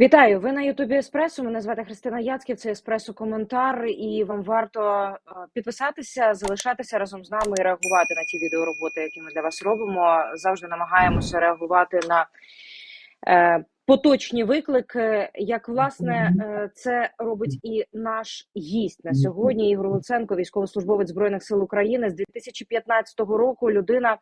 Вітаю! Ви на Ютубі Еспресо. Мене звати Христина Яцьків. Це Еспресо Коментар. І вам варто е, підписатися, залишатися разом з нами і реагувати на ті відеороботи, які ми для вас робимо. Завжди намагаємося реагувати на е, поточні виклики. Як власне е, це робить і наш гість на сьогодні. Ігор Луценко, військовослужбовець збройних сил України з 2015 року. Людина,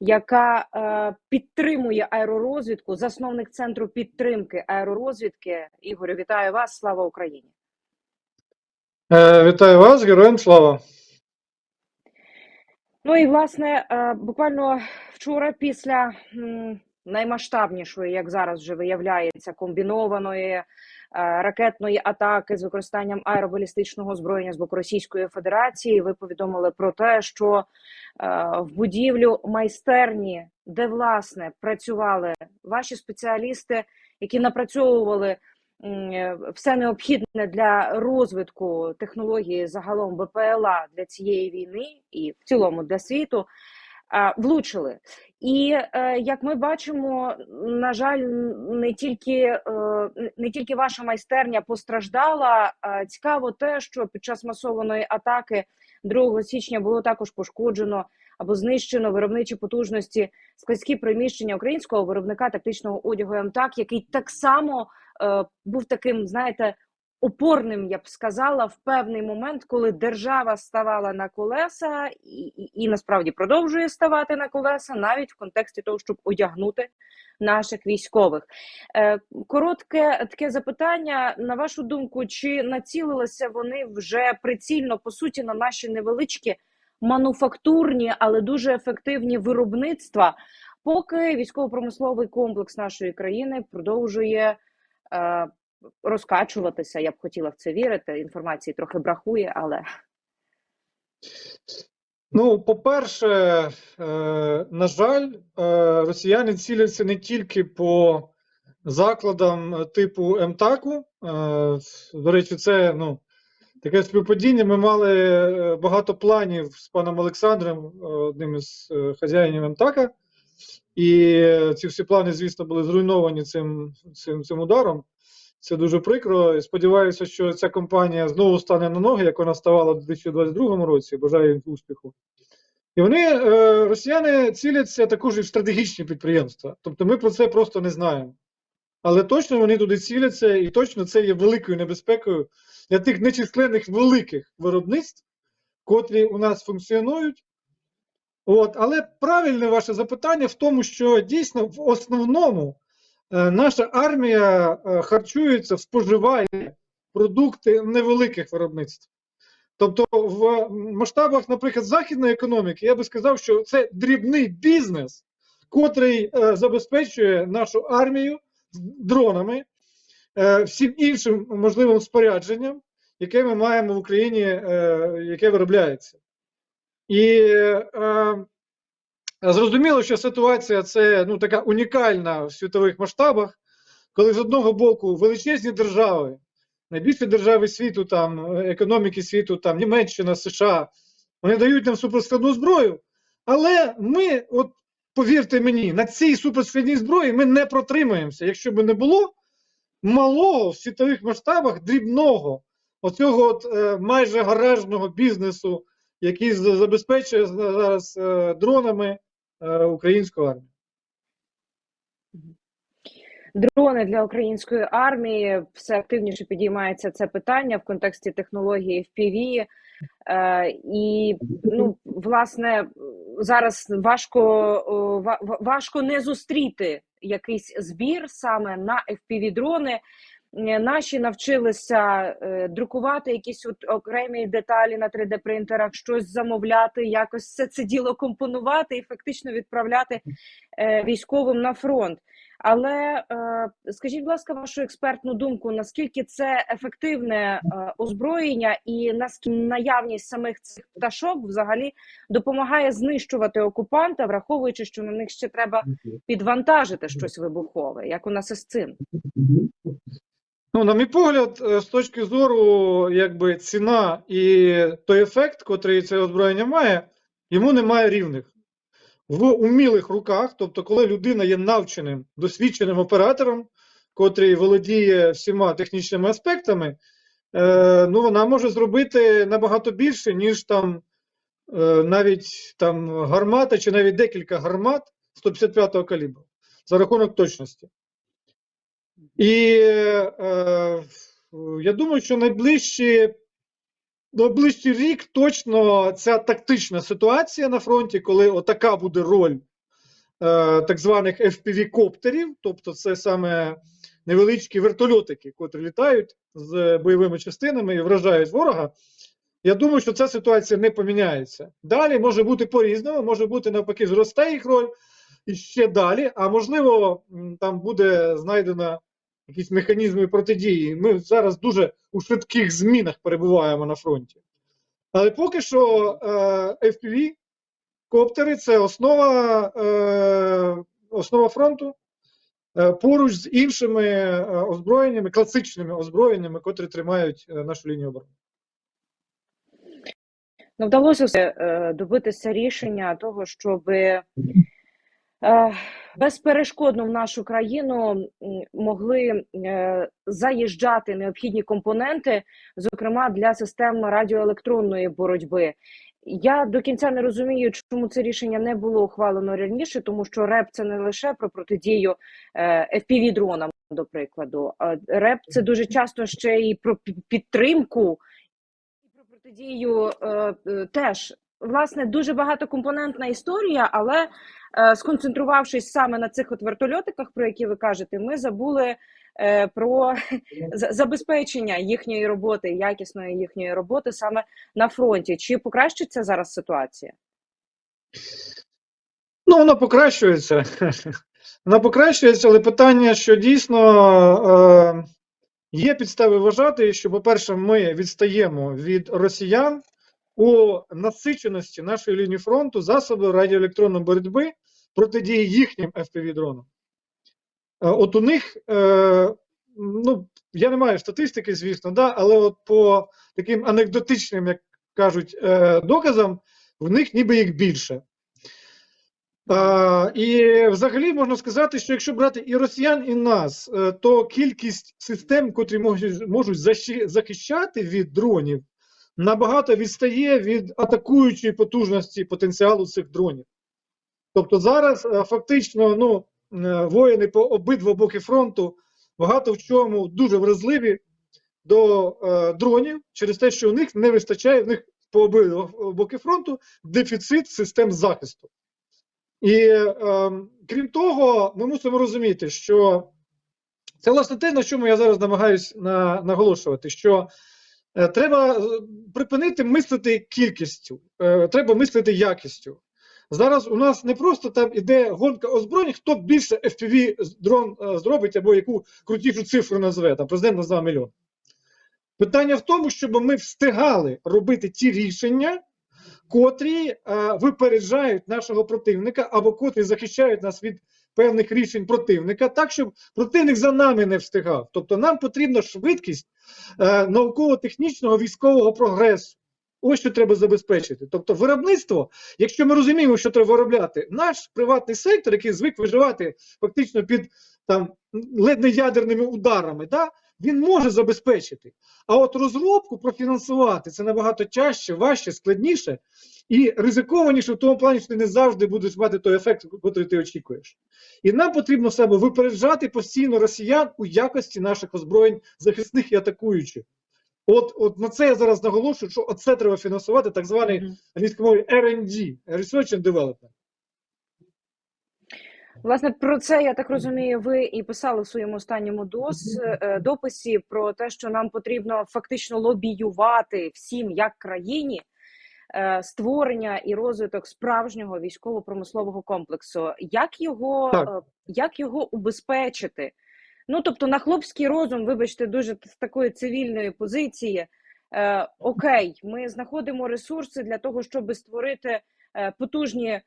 яка е, підтримує аеророзвідку, засновник центру підтримки аеророзвідки. Ігорю, вітаю вас! Слава Україні! Е, Вітаю вас, героям слава. Ну і власне, е, буквально вчора, після наймасштабнішої, як зараз вже виявляється, комбінованої е, ракетної атаки з використанням аеробалістичного озброєння з боку Російської Федерації, ви повідомили про те, що е, в будівлю майстерні, де власне працювали ваші спеціалісти, які напрацьовували е, все необхідне для розвитку технології загалом БПЛА для цієї війни і в цілому для світу. Влучили, і е, як ми бачимо, на жаль, не тільки е, не тільки ваша майстерня постраждала. Цікаво те, що під час масованої атаки 2 січня було також пошкоджено або знищено виробничі потужності складські приміщення українського виробника тактичного одягу МТАК, який так само е, був таким, знаєте, опорним, я б сказала, в певний момент, коли держава ставала на колеса і, і, і насправді продовжує ставати на колеса, навіть в контексті того, щоб одягнути наших військових. Е, коротке таке запитання. На вашу думку, чи націлилися вони вже прицільно по суті на наші невеличкі мануфактурні, але дуже ефективні виробництва, поки військово-промисловий комплекс нашої країни продовжує е, розкачуватися. Я б хотіла в це вірити. Інформації трохи бракує, але Ну, по-перше, е, на жаль, е, росіяни ціляться не тільки по закладам типу МТАКу. Е, до речі, це ну, таке співпадіння. Ми мали е, багато планів з паном Олександром, е, одним із е, хазяїнів МТАКа. І е, ці всі плани, звісно, були зруйновані цим, цим, цим ударом. Це дуже прикро. Сподіваюся, що ця компанія знову стане на ноги, як вона ставала в 2022 році. Бажаю їм успіху. І вони, е, росіяни, ціляться також і в стратегічні підприємства. Тобто ми про це просто не знаємо. Але точно вони туди ціляться, і точно це є великою небезпекою для тих нечисленних великих виробництв, котрі у нас функціонують. От, але правильне ваше запитання в тому, що дійсно в основному наша армія е, харчується, споживає продукти невеликих виробництв. Тобто, в масштабах, наприклад, західної економіки, я би сказав, що це дрібний бізнес, котрий е, забезпечує нашу армію дронами, е, всім іншим можливим спорядженням, яке ми маємо в Україні, е, яке виробляється. І е, зрозуміло, що ситуація це ну, така унікальна в світових масштабах, коли з одного боку величезні держави, найбільші держави світу, там, економіки світу, там, Німеччина, США, вони дають нам суперскладну зброю. Але ми, от повірте мені, на цій суперскладній зброї ми не протримаємося, якщо б не було малого в світових масштабах дрібного, оцього от, е, майже гаражного бізнесу, який забезпечує зараз е, дронами українську армію. дрони для української армії все активніше підіймається це питання в контексті технології FPV. Е, і ну, власне, зараз важко, важко не зустріти якийсь збір саме на FPV-дрони. Е, Наші навчилися е, друкувати якісь от окремі деталі на 3D принтерах, щось замовляти, якось все це діло компонувати і фактично відправляти е, військовим на фронт. Але е, скажіть, будь ласка, вашу експертну думку, наскільки це ефективне е, озброєння, і наскільки наявність самих цих пташок взагалі допомагає знищувати окупанта, враховуючи, що на них ще треба підвантажити щось вибухове, як у нас із цим? Ну, на мій погляд, е, з точки зору якби, ціна і той ефект, котрий це озброєння має, йому немає рівних. В умілих руках, тобто, коли людина є навченим, досвідченим оператором, котрий володіє всіма технічними аспектами, е, ну, вона може зробити набагато більше, ніж там е, навіть там гармата чи навіть декілька гармат 155-го калібру за рахунок точності. І е, я думаю, що найближчі, найближчий рік точно ця тактична ситуація на фронті, коли отака буде роль е, так званих FPV-коптерів, тобто це саме невеличкі вертольотики, котрі літають з бойовими частинами і вражають ворога. Я думаю, що ця ситуація не поміняється. Далі може бути по-різному, може бути навпаки, зросте їх роль і ще далі, а можливо, там буде знайдено якісь механізми протидії. Ми зараз дуже у швидких змінах перебуваємо на фронті. Але поки що е, FPV коптери це основа, е, основа фронту е, поруч з іншими е, озброєннями, класичними озброєннями, котрі тримають е, нашу лінію оборони. Ну, вдалося все добитися рішення того, щоб безперешкодно в нашу країну могли е, заїжджати необхідні компоненти, зокрема для систем радіоелектронної боротьби. Я до кінця не розумію, чому це рішення не було ухвалено раніше, тому що РЕП це не лише про протидію е, fpv дронам до прикладу. РЕП це дуже часто ще і про пі- підтримку і про протидію е, е, теж. Власне, дуже багатокомпонентна історія, але е, сконцентрувавшись саме на цих от вертольотиках, про які ви кажете, ми забули е, про забезпечення їхньої роботи, якісної їхньої роботи саме на фронті. Чи покращиться зараз ситуація? Ну, воно покращується. Воно покращується, але питання, що дійсно е, є підстави вважати, що, по-перше, ми відстаємо від росіян у насиченості нашої лінії фронту засоби радіоелектронної боротьби протидії їхнім FPV-дронам. Е, От у них, е, ну, я не маю статистики, звісно, да, але от по таким анекдотичним, як кажуть, е, доказам, в них ніби їх більше. І взагалі можна сказати, що якщо брати і росіян, і нас, то кількість систем, котрі можуть захищати від дронів, набагато відстає від атакуючої потужності потенціалу цих дронів. Тобто зараз е, фактично ну, е, воїни по обидва боки фронту багато в чому дуже вразливі до е, дронів через те, що у них не вистачає в них по обидва боки фронту дефіцит систем захисту. І е, крім того, ми мусимо розуміти, що це власне те, на чому я зараз намагаюся на, наголошувати, що е, треба е, припинити мислити кількістю, е, треба мислити якістю. Зараз у нас не просто там іде гонка озброєнь, хто більше FPV дрон е, зробить або яку крутішу цифру назве. Там президент назвав мільйон. Питання в тому, щоб ми встигали робити ті рішення, котрі е, випереджають нашого противника або котрі захищають нас від певних рішень противника, так щоб противник за нами не встигав. Тобто нам потрібна швидкість е, науково-технічного військового прогресу. Ось що треба забезпечити. Тобто, виробництво, якщо ми розуміємо, що треба виробляти, наш приватний сектор, який звик виживати фактично під там ледне ядерними ударами, да, він може забезпечити. А от розробку профінансувати це набагато тяжче, важче, складніше і ризикованіше в тому плані, що ти не завжди будеш мати той ефект, який ти очікуєш. І нам потрібно себе випереджати постійно росіян у якості наших озброєнь захисних і атакуючих. От, от на це я зараз наголошую, що оце треба фінансувати, так званий англійською мовою R&D, Research and Development. Власне, про це я так розумію. Ви і писали в своєму останньому дос, е, дописі про те, що нам потрібно фактично лобіювати всім як країні е, створення і розвиток справжнього військово-промислового комплексу. Як його, Так. е, як його убезпечити? Ну тобто, на хлопський розум, вибачте, дуже з такої цивільної позиції. Окей, ми знаходимо ресурси для того, щоб створити потужні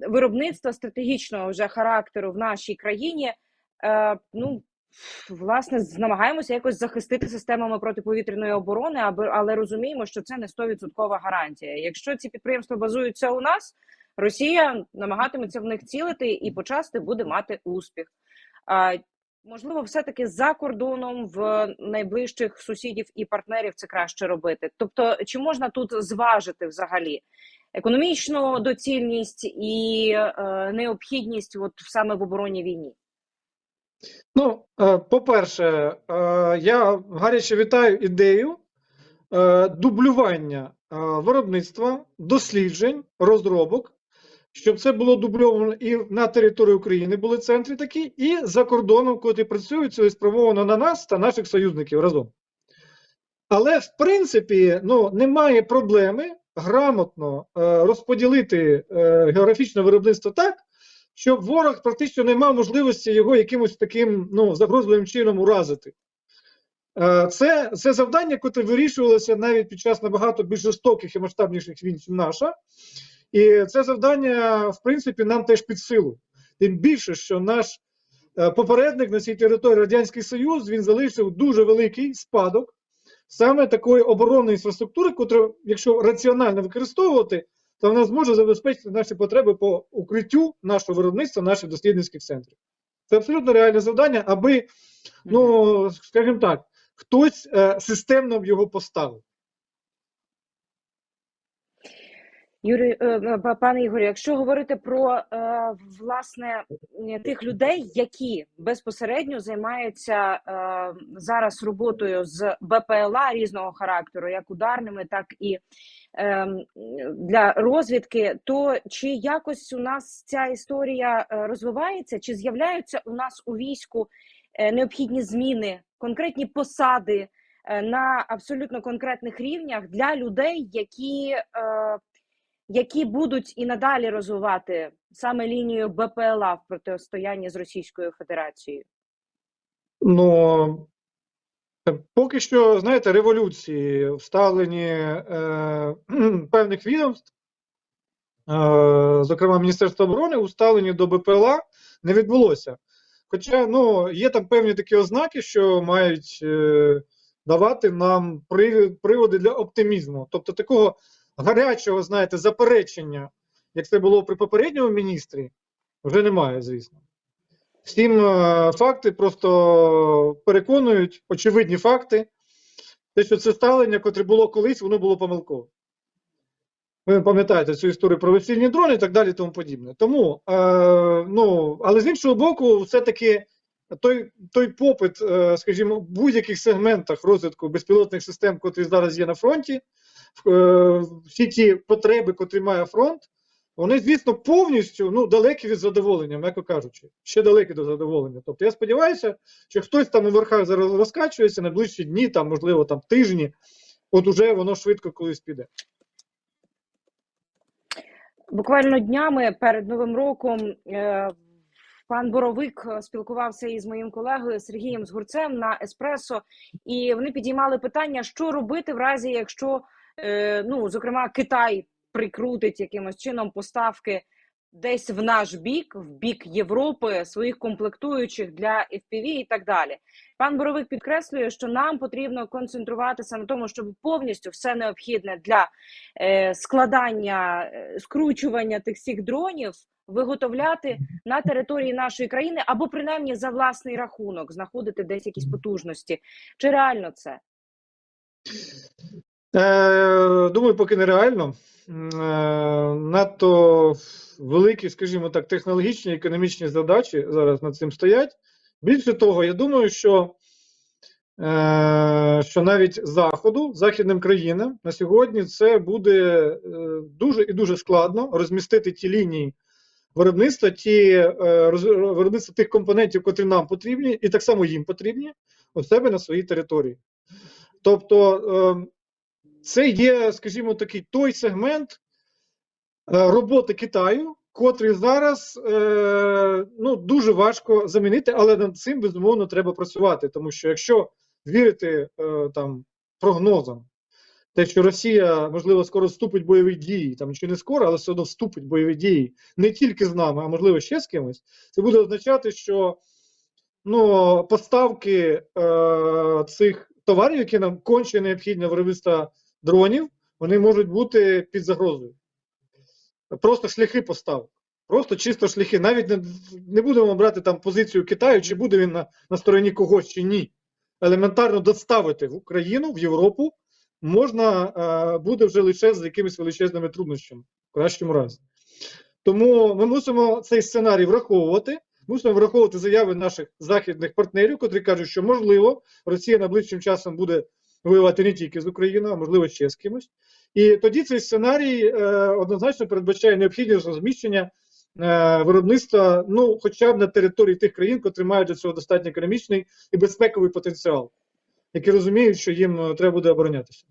виробництва стратегічного вже характеру в нашій країні. Е, ну, власне, намагаємося якось захистити системами протиповітряної оборони, аби, але розуміємо, що це не 100% гарантія. Якщо ці підприємства базуються у нас, Росія намагатиметься в них цілити і почасти буде мати успіх. Можливо, все-таки за кордоном в найближчих сусідів і партнерів це краще робити. Тобто, чи можна тут зважити взагалі економічну доцільність і е, необхідність от саме в обороні війні? Ну, е, по-перше, е, я гаряче вітаю ідею дублювання виробництва, досліджень, розробок, щоб це було дубльовано і на території України були центри такі, і за кордоном, котрі працюють цілеспрямовано на нас та наших союзників разом. Але в принципі ну, немає проблеми грамотно е, розподілити е, географічне виробництво так, щоб ворог практично не мав можливості його якимось таким ну, загрозливим чином уразити. Е, Це, це завдання, яке вирішувалося навіть під час набагато більш жорстоких і масштабніших війн, ніж наша. І це завдання, в принципі, нам теж під силу. Тим більше, що наш попередник на цій території Радянський Союз він залишив дуже великий спадок саме такої оборонної інфраструктури, яку, якщо раціонально використовувати, то вона зможе забезпечити наші потреби по укриттю нашого виробництва, наших дослідницьких центрів. Це абсолютно реальне завдання, аби, ну, скажімо так, хтось е, системно б його поставив. Юрій, е, е, пане Ігорю, якщо говорити про е, власне тих людей, які безпосередньо займаються зараз роботою з БПЛА різного характеру, як ударними, так і для розвідки, то чи якось у нас ця історія розвивається, чи з'являються у нас у війську необхідні зміни, конкретні посади на абсолютно конкретних рівнях для людей, які які будуть і надалі розвивати саме лінію БПЛА в протистоянні з Російською Федерацією? Ну, е, поки що, знаєте, революції в ставленні е, певних відомств, е, зокрема Міністерства оборони, у ставленні до БПЛА не відбулося. Хоча ну, є там певні такі ознаки, що мають е, давати нам приводи для оптимізму. Тобто такого гарячого, знаєте, заперечення, як це було при попередньому міністрі, вже немає, звісно. Всім е, факти просто переконують, очевидні факти, те, що це ставлення, котре було колись, воно було помилкове. Ви пам'ятаєте цю історію про весільні дрони і так далі, тому подібне. Тому, е, ну, але з іншого боку, все-таки той той попит, е, скажімо, в будь-яких сегментах розвитку безпілотних систем, котрі зараз є на фронті, всі ті потреби, котрі має фронт, вони, звісно, повністю ну, далекі від задоволення, м'яко кажучи, ще далекі до задоволення. Тобто я сподіваюся, що хтось там у верхах зараз розкачується найближчі дні, там, можливо, там тижні, от уже воно швидко колись піде. Буквально днями перед Новим роком е, пан Боровик спілкувався із моїм колегою Сергієм Згурцем на Еспресо, і вони підіймали питання, що робити в разі, якщо, е, ну, зокрема, Китай прикрутить якимось чином поставки десь в наш бік, в бік Європи, своїх комплектуючих для FPV і так далі. Пан Боровик підкреслює, що нам потрібно концентруватися на тому, щоб повністю все необхідне для е, складання, е, скручування тих всіх дронів виготовляти на території нашої країни або принаймні за власний рахунок знаходити десь якісь потужності. Чи реально це? Е, Думаю, поки нереально. Е, надто великі, скажімо так, технологічні економічні задачі зараз над цим стоять. Більше того, я думаю, що е, що навіть Заходу, західним країнам на сьогодні це буде дуже і дуже складно розмістити ті лінії виробництва, ті виробництва тих компонентів, котрі нам потрібні, і так само їм потрібні у себе на своїй території. Тобто, е, це є, скажімо, такий той сегмент е, роботи Китаю, котрий зараз е, ну, дуже важко замінити, але над цим безумовно треба працювати. Тому що якщо вірити е, там прогнозам, те, що Росія, можливо, скоро вступить в бойові дії, там чи не скоро, але все одно вступить в бойові дії не тільки з нами, а можливо ще з кимось, це буде означати, що ну, поставки е, цих товарів, які нам конче необхідні виробництва дронів, вони можуть бути під загрозою. Просто шляхи поставок. Просто чисто шляхи. Навіть не, не будемо брати там позицію Китаю, чи буде він на, на стороні когось, чи ні. Елементарно доставити в Україну, в Європу можна е, буде вже лише з якимись величезними труднощами, в кращому разі. Тому ми мусимо цей сценарій враховувати. Мусимо враховувати заяви наших західних партнерів, котрі кажуть, що можливо Росія найближчим часом буде воювати не тільки з Україною, а можливо ще з кимось. І тоді цей сценарій е, однозначно передбачає необхідність розміщення е, виробництва, ну, хоча б на території тих країн, котрі мають для цього достатньо економічний і безпековий потенціал, які розуміють, що їм е, треба буде оборонятися.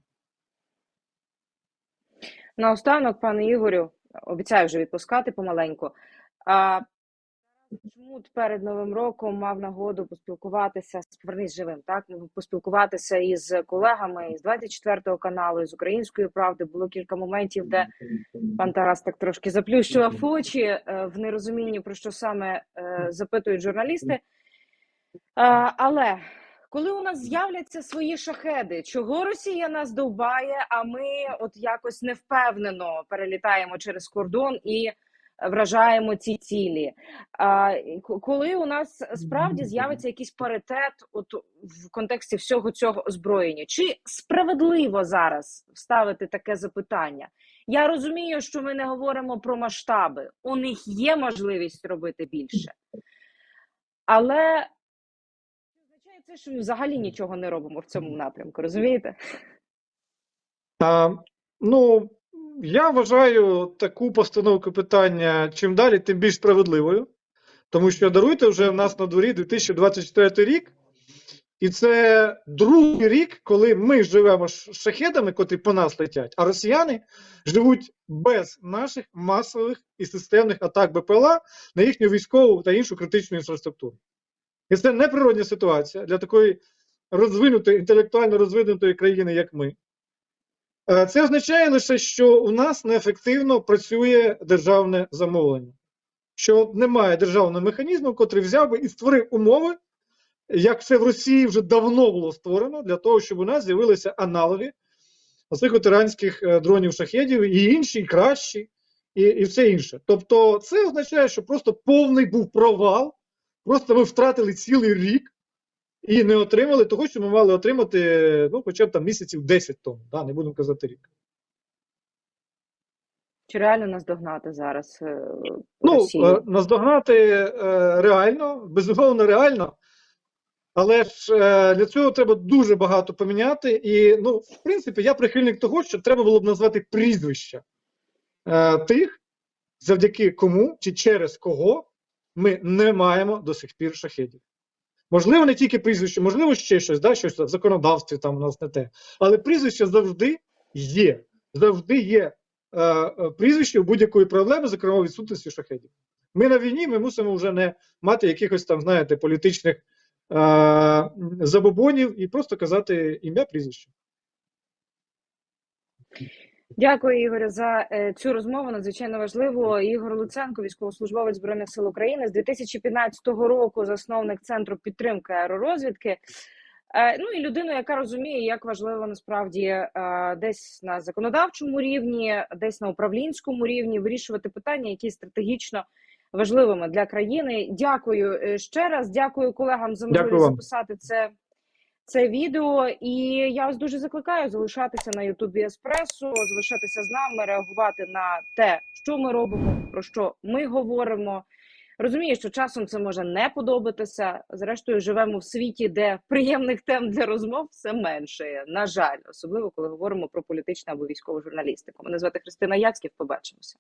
Наостанок, пане Ігорю, обіцяю вже відпускати помаленьку. А, чому перед Новим роком мав нагоду поспілкуватися повернись живим, так поспілкуватися із колегами із 24 каналу, із української правди. Було кілька моментів, де пан Тарас так трошки заплющував очі е, в нерозумінні про що саме е, запитують журналісти. Але коли у нас з'являться свої шахеди, чого Росія нас довбає, а ми от якось невпевнено перелітаємо через кордон і вражаємо ці цілі. А, коли у нас справді з'явиться якийсь паритет от в контексті всього цього озброєння, чи справедливо зараз ставити таке запитання? Я розумію, що ми не говоримо про масштаби, у них є можливість робити більше. Але означає це, що ми взагалі нічого не робимо в цьому напрямку, розумієте? А, ну, я вважаю таку постановку питання чим далі, тим більш справедливою. Тому що даруйте вже в нас на дворі 2024 рік, і це другий рік, коли ми живемо з шахедами, котрі по нас летять, а росіяни живуть без наших масових і системних атак БПЛА на їхню військову та іншу критичну інфраструктуру. І це неприродна ситуація для такої розвинутої, інтелектуально розвинутої країни, як ми. Е, Це означає лише, що у нас неефективно працює державне замовлення, що немає державного механізму, який взяв би і створив умови, як це в Росії вже давно було створено, для того, щоб у нас з'явилися аналоги цих ветеранських е, дронів шахедів, і інші, і кращі, і, і все інше. Тобто, це означає, що просто повний був провал, просто ми втратили цілий рік. І не отримали того, що ми мали отримати ну, хоча б там місяців 10 тому, да, не будемо казати рік. Чи реально нас догнати зараз е, Ну, Росію? е, наздогнати е, реально, безумовно, реально. Але ж для цього треба дуже багато поміняти. І, ну, в принципі, я прихильник того, що треба було б назвати прізвища тих, завдяки кому чи через кого ми не маємо до сих пір шахедів. Можливо, не тільки прізвище, можливо, ще щось, да, щось в законодавстві там у нас не те. Але прізвище завжди є. Завжди є е, е, прізвище будь-якої проблеми, зокрема відсутності шахедів. Ми на війні ми мусимо вже не мати якихось там, знаєте, політичних е, забобонів і просто казати ім'я прізвище. Дякую, Ігорю, за е, цю розмову. Надзвичайно важливо. Ігор Луценко, військовослужбовець збройних сил України, з 2015 року засновник центру підтримки аеророзвідки. Е, ну і людина, яка розуміє, як важливо насправді е, десь на законодавчому рівні, десь на управлінському рівні вирішувати питання, які стратегічно важливими для країни. Дякую ще раз. Дякую колегам за можливість записати це. Це відео, і я вас дуже закликаю залишатися на Ютубі Еспресо, залишатися з нами, реагувати на те, що ми робимо, про що ми говоримо. Розумію, що часом це може не подобатися. Зрештою, живемо в світі, де приємних тем для розмов все менше. На жаль, особливо коли говоримо про політичну або військову журналістику. Мене звати Христина Яцьків. Побачимося.